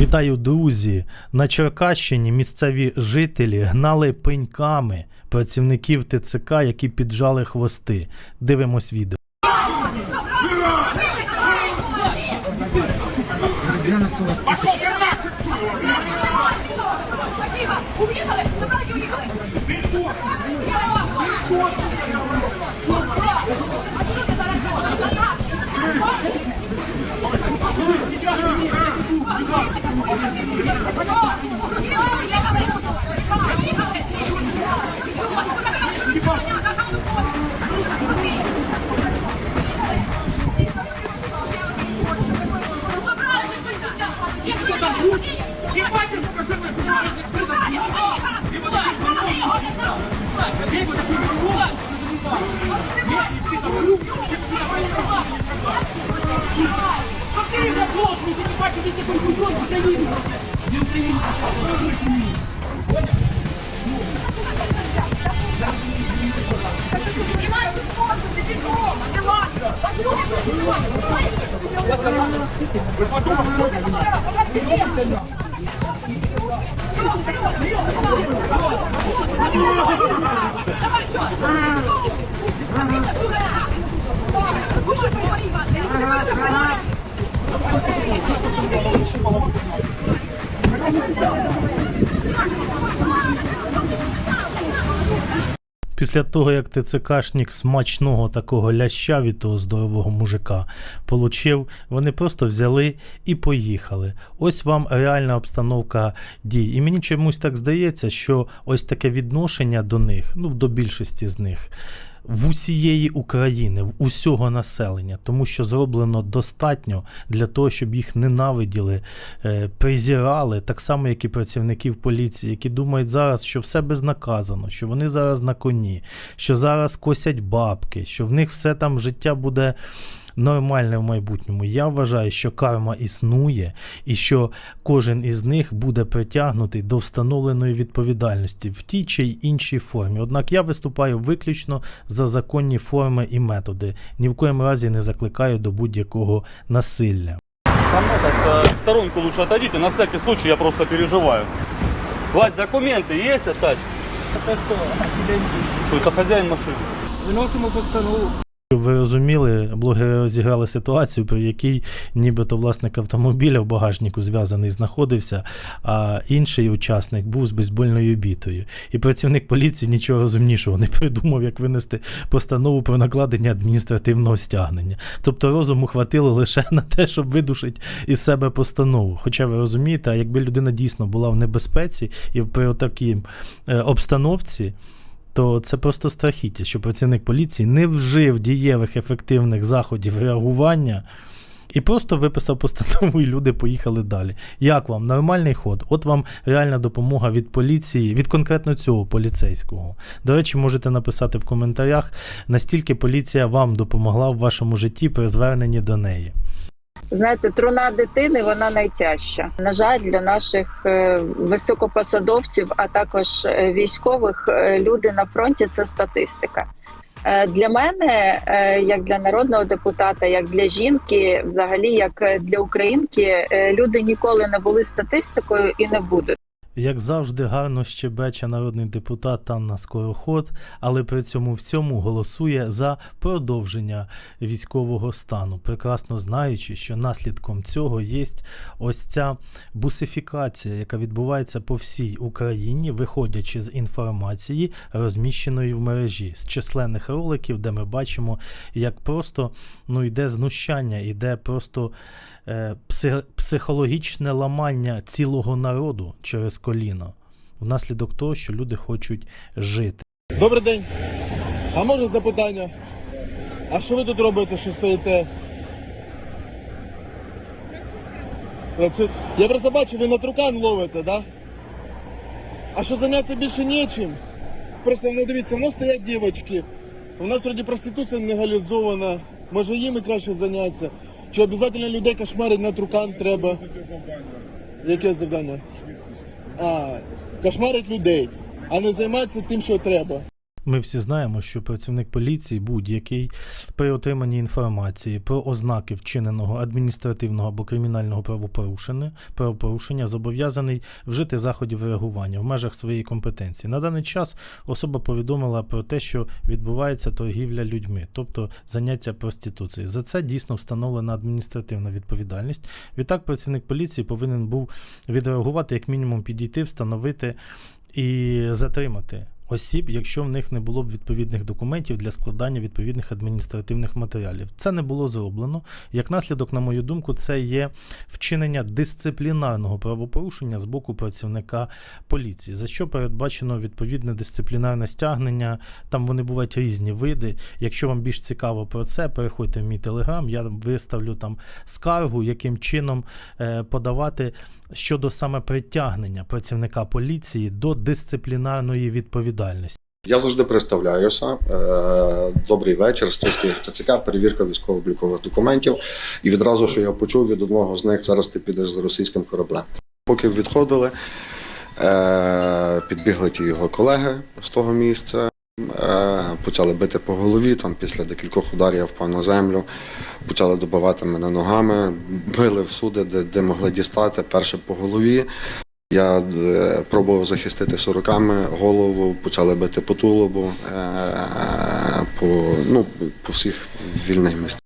Вітаю, друзі! На Черкащині місцеві жителі гнали пеньками працівників ТЦК, які піджали хвости. Дивимось відео. Ні, Уехали! Забрали, уехали! Після того, як ТЦКшник смачного такого ляща від того здорового мужика получив, вони просто взяли і поїхали. Ось вам реальна обстановка дій. І мені чомусь так здається, що ось таке відношення до них, ну до більшості з них. В усієї України, в усього населення, тому що зроблено достатньо для того, щоб їх ненавиділи, призірали, так само, як і працівників поліції, які думають зараз, що все безнаказано, що вони зараз на коні, що зараз косять бабки, що в них все там життя буде нормальне в майбутньому. Я вважаю, що карма існує і що кожен із них буде притягнутий до встановленої відповідальності в тій чи й іншій формі. Однак я виступаю виключно за законні форми і методи. Ні в коєму разі не закликаю до будь-якого насилля. Там этот, э, в сторонку лучше отойдите, на всякий случай я просто переживаю. Вась, документы есть от тачки? Це хто? Что это хозяин машины? Виносимо постанову. Ви розуміли, блогери розіграли ситуацію, при якій нібито власник автомобіля в багажнику зв'язаний знаходився, а інший учасник був з бейсбольною бітою. І працівник поліції нічого розумнішого не придумав, як винести постанову про накладення адміністративного стягнення. Тобто розуму хватило лише на те, щоб видушити із себе постанову. Хоча ви розумієте, а якби людина дійсно була в небезпеці і при такій е, обстановці то це просто страхіття, що працівник поліції не вжив дієвих ефективних заходів реагування і просто виписав постанову, і люди поїхали далі. Як вам? Нормальний ход? От вам реальна допомога від поліції, від конкретно цього поліцейського. До речі, можете написати в коментарях, настільки поліція вам допомогла в вашому житті при зверненні до неї. Знаєте, труна дитини вона найтяжча. На жаль, для наших е, високопосадовців, а також е, військових, е, люди на фронті це статистика. Для мене, як для народного депутата, як для жінки, взагалі, як для українки, люди ніколи не були статистикою і не будуть. Як завжди, гарно щебече народний депутат Анна Скороход, але при цьому всьому голосує за продовження військового стану, прекрасно знаючи, що наслідком цього є ось ця бусифікація, яка відбувається по всій Україні, виходячи з інформації, розміщеної в мережі, з численних роликів, де ми бачимо, як просто ну, йде знущання, йде просто психологічне ламання цілого народу через коліно, внаслідок того, що люди хочуть жити. Добрий день. А може запитання? А що ви тут робите, що стоїте? Я просто бачу, ви на трукан ловите, да? А що зайнятися більше нічим? Просто ну дивіться, ну стоять дівчатки. У нас вроді проституція легалізована. Може їм і краще зайнятися. Чи обов'язково людей кошмарить на трукан треба? Яке завдання? А, кошмарить людей, а не займатися тим, що треба. Ми всі знаємо, що працівник поліції будь-який при отриманні інформації про ознаки вчиненого адміністративного або кримінального правопорушення, правопорушення зобов'язаний вжити заходів реагування в межах своєї компетенції. На даний час особа повідомила про те, що відбувається торгівля людьми, тобто заняття проституцією. За це дійсно встановлена адміністративна відповідальність. Відтак, працівник поліції повинен був відреагувати, як мінімум, підійти, встановити і затримати осіб, якщо в них не було б відповідних документів для складання відповідних адміністративних матеріалів. Це не було зроблено. Як наслідок, на мою думку, це є вчинення дисциплінарного правопорушення з боку працівника поліції, за що передбачено відповідне дисциплінарне стягнення. Там вони бувають різні види. Якщо вам більш цікаво про це, переходьте в мій телеграм. Я виставлю там скаргу, яким чином е, подавати щодо саме притягнення працівника поліції до дисциплінарної відповідальності. Я завжди представляюся. Е, Добрий вечір, Стрийський ТЦК, перевірка військово-облікових документів. І відразу, що я почув від одного з них, зараз ти підеш за російським кораблем. Поки відходили, е, підбігли ті його колеги з того місця. е, Почали бити по голові, там після декількох ударів я впав на землю, почали добивати мене ногами, били всюди, де, де могли дістати, перше по голові. Я е, пробував захиститися руками, голову, почали бити по тулубу, е, по, ну, по всіх вільних місцях.